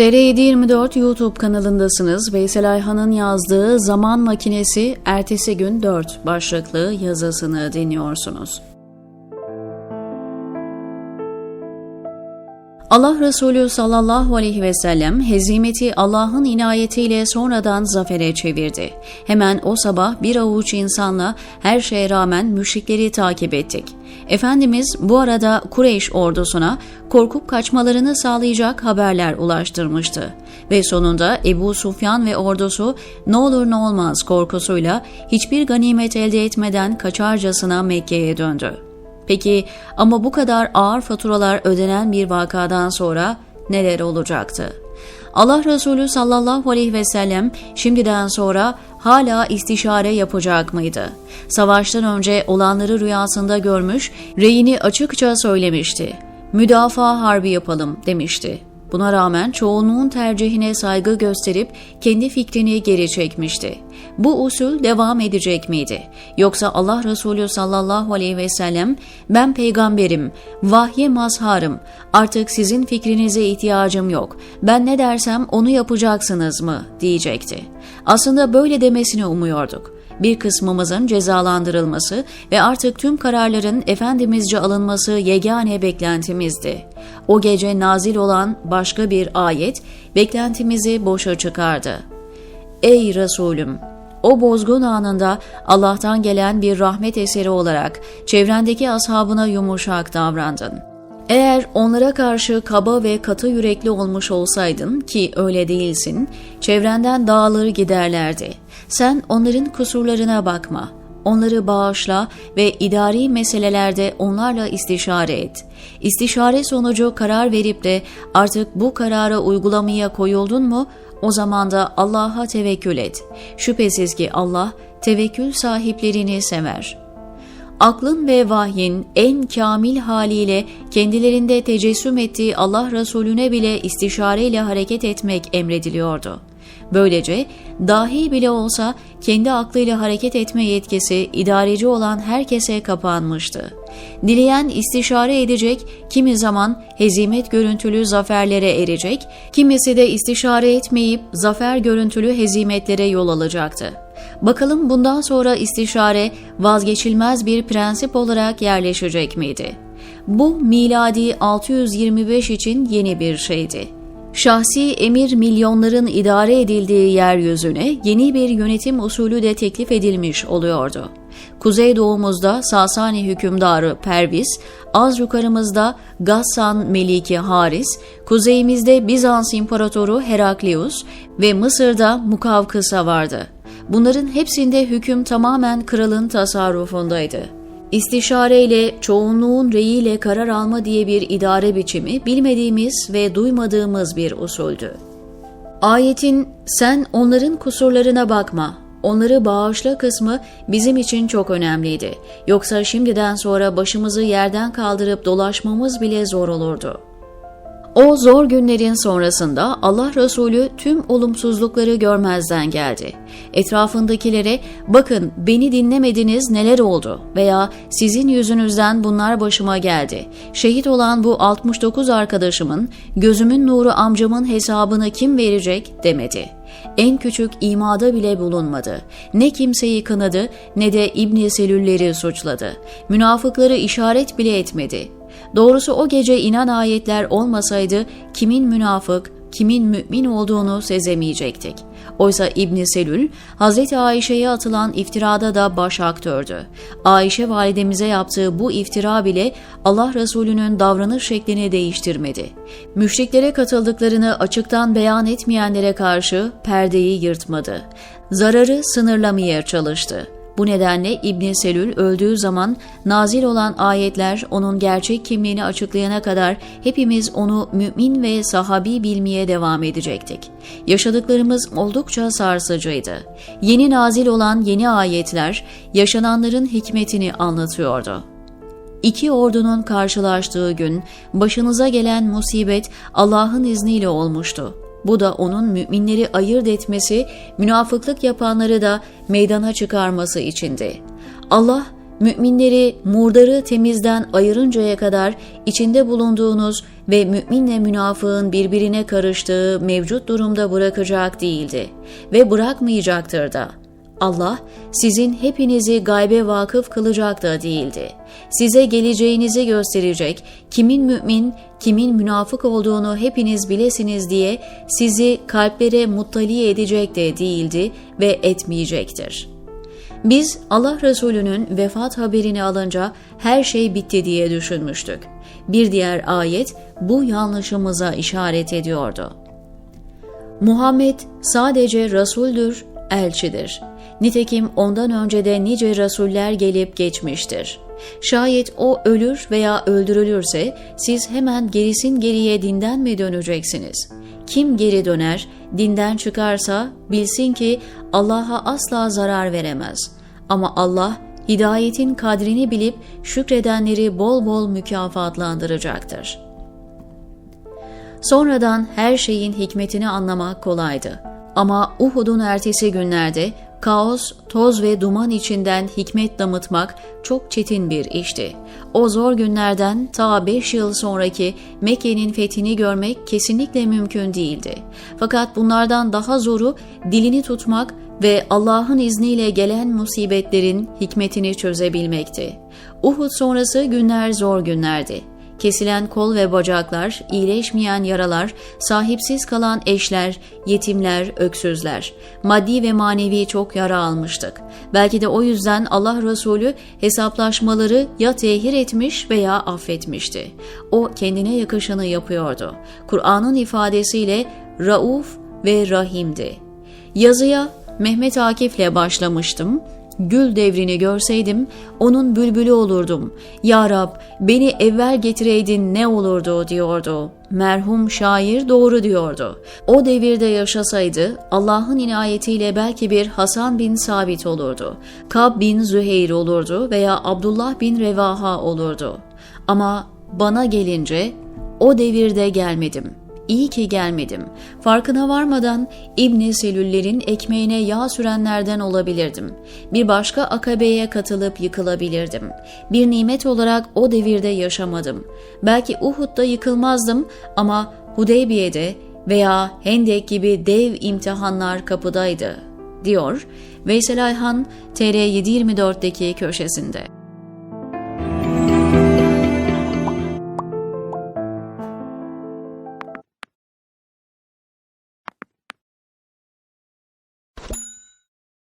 TR724 YouTube kanalındasınız. Veysel Ayhan'ın yazdığı Zaman Makinesi Ertesi Gün 4 başlıklı yazısını dinliyorsunuz. Allah Resulü sallallahu aleyhi ve sellem hezimeti Allah'ın inayetiyle sonradan zafere çevirdi. Hemen o sabah bir avuç insanla her şeye rağmen müşrikleri takip ettik. Efendimiz bu arada Kureyş ordusuna korkup kaçmalarını sağlayacak haberler ulaştırmıştı. Ve sonunda Ebu Sufyan ve ordusu ne olur ne olmaz korkusuyla hiçbir ganimet elde etmeden kaçarcasına Mekke'ye döndü. Peki ama bu kadar ağır faturalar ödenen bir vakadan sonra neler olacaktı? Allah Resulü sallallahu aleyhi ve sellem şimdiden sonra hala istişare yapacak mıydı? Savaştan önce olanları rüyasında görmüş, reyini açıkça söylemişti. Müdafaa harbi yapalım demişti. Buna rağmen çoğunluğun tercihine saygı gösterip kendi fikrini geri çekmişti. Bu usul devam edecek miydi? Yoksa Allah Resulü sallallahu aleyhi ve sellem ben peygamberim, vahye mazharım, artık sizin fikrinize ihtiyacım yok, ben ne dersem onu yapacaksınız mı diyecekti. Aslında böyle demesini umuyorduk bir kısmımızın cezalandırılması ve artık tüm kararların efendimizce alınması yegane beklentimizdi. O gece nazil olan başka bir ayet beklentimizi boşa çıkardı. Ey Resulüm! O bozgun anında Allah'tan gelen bir rahmet eseri olarak çevrendeki ashabına yumuşak davrandın. Eğer onlara karşı kaba ve katı yürekli olmuş olsaydın ki öyle değilsin, çevrenden dağılır giderlerdi. Sen onların kusurlarına bakma. Onları bağışla ve idari meselelerde onlarla istişare et. İstişare sonucu karar verip de artık bu karara uygulamaya koyuldun mu o zaman da Allah'a tevekkül et. Şüphesiz ki Allah tevekkül sahiplerini sever. Aklın ve vahyin en kamil haliyle kendilerinde tecessüm ettiği Allah Resulüne bile istişareyle hareket etmek emrediliyordu. Böylece dahi bile olsa kendi aklıyla hareket etme yetkisi idareci olan herkese kapanmıştı. Dileyen istişare edecek, kimi zaman hezimet görüntülü zaferlere erecek, kimisi de istişare etmeyip zafer görüntülü hezimetlere yol alacaktı. Bakalım bundan sonra istişare vazgeçilmez bir prensip olarak yerleşecek miydi? Bu miladi 625 için yeni bir şeydi. Şahsi emir milyonların idare edildiği yeryüzüne yeni bir yönetim usulü de teklif edilmiş oluyordu. Kuzeydoğumuzda Sasani hükümdarı Perviz, az yukarımızda Gassan Meliki Haris, kuzeyimizde Bizans İmparatoru Heraklius ve Mısır'da Mukavkısa vardı. Bunların hepsinde hüküm tamamen kralın tasarrufundaydı. İstişareyle, çoğunluğun reyiyle karar alma diye bir idare biçimi bilmediğimiz ve duymadığımız bir usuldü. Ayetin sen onların kusurlarına bakma, onları bağışla kısmı bizim için çok önemliydi. Yoksa şimdiden sonra başımızı yerden kaldırıp dolaşmamız bile zor olurdu.'' O zor günlerin sonrasında Allah Resulü tüm olumsuzlukları görmezden geldi. Etrafındakilere bakın beni dinlemediniz neler oldu veya sizin yüzünüzden bunlar başıma geldi. Şehit olan bu 69 arkadaşımın, gözümün nuru amcamın hesabını kim verecek demedi. En küçük imada bile bulunmadı. Ne kimseyi kınadı ne de İbni Selülleri suçladı. Münafıkları işaret bile etmedi. Doğrusu o gece inen ayetler olmasaydı kimin münafık, kimin mümin olduğunu sezemeyecektik. Oysa İbn Selül, Hz. Ayşe'ye atılan iftirada da baş aktördü. Ayşe validemize yaptığı bu iftira bile Allah Resulü'nün davranış şeklini değiştirmedi. Müşriklere katıldıklarını açıktan beyan etmeyenlere karşı perdeyi yırtmadı. Zararı sınırlamaya çalıştı. Bu nedenle İbn Selül öldüğü zaman nazil olan ayetler onun gerçek kimliğini açıklayana kadar hepimiz onu mümin ve sahabi bilmeye devam edecektik. Yaşadıklarımız oldukça sarsıcıydı. Yeni nazil olan yeni ayetler yaşananların hikmetini anlatıyordu. İki ordunun karşılaştığı gün başınıza gelen musibet Allah'ın izniyle olmuştu. Bu da onun müminleri ayırt etmesi, münafıklık yapanları da meydana çıkarması içindi. Allah müminleri murdarı temizden ayırıncaya kadar içinde bulunduğunuz ve müminle münafığın birbirine karıştığı mevcut durumda bırakacak değildi ve bırakmayacaktır da. Allah sizin hepinizi gaybe vakıf kılacak da değildi. Size geleceğinizi gösterecek, kimin mümin, kimin münafık olduğunu hepiniz bilesiniz diye sizi kalplere muttali edecek de değildi ve etmeyecektir. Biz Allah Resulü'nün vefat haberini alınca her şey bitti diye düşünmüştük. Bir diğer ayet bu yanlışımıza işaret ediyordu. Muhammed sadece Resuldür, elçidir. Nitekim ondan önce de nice Resuller gelip geçmiştir. Şayet o ölür veya öldürülürse siz hemen gerisin geriye dinden mi döneceksiniz? Kim geri döner, dinden çıkarsa bilsin ki Allah'a asla zarar veremez. Ama Allah hidayetin kadrini bilip şükredenleri bol bol mükafatlandıracaktır. Sonradan her şeyin hikmetini anlamak kolaydı. Ama Uhud'un ertesi günlerde kaos, toz ve duman içinden hikmet damıtmak çok çetin bir işti. O zor günlerden ta 5 yıl sonraki Mekke'nin fethini görmek kesinlikle mümkün değildi. Fakat bunlardan daha zoru dilini tutmak ve Allah'ın izniyle gelen musibetlerin hikmetini çözebilmekti. Uhud sonrası günler zor günlerdi. Kesilen kol ve bacaklar, iyileşmeyen yaralar, sahipsiz kalan eşler, yetimler, öksüzler. Maddi ve manevi çok yara almıştık. Belki de o yüzden Allah Resulü hesaplaşmaları ya tehir etmiş veya affetmişti. O kendine yakışanı yapıyordu. Kur'an'ın ifadesiyle Rauf ve Rahim'di. Yazıya Mehmet Akif'le başlamıştım. Gül devrini görseydim onun bülbülü olurdum. Ya Rab beni evvel getireydin ne olurdu diyordu. Merhum şair doğru diyordu. O devirde yaşasaydı Allah'ın inayetiyle belki bir Hasan bin Sabit olurdu. Kab bin Züheyr olurdu veya Abdullah bin Revaha olurdu. Ama bana gelince o devirde gelmedim.'' İyi ki gelmedim. Farkına varmadan İbni Selüller'in ekmeğine yağ sürenlerden olabilirdim. Bir başka akabeye katılıp yıkılabilirdim. Bir nimet olarak o devirde yaşamadım. Belki Uhud'da yıkılmazdım ama Hudeybiye'de veya Hendek gibi dev imtihanlar kapıdaydı, diyor Veysel Ayhan TR724'deki köşesinde.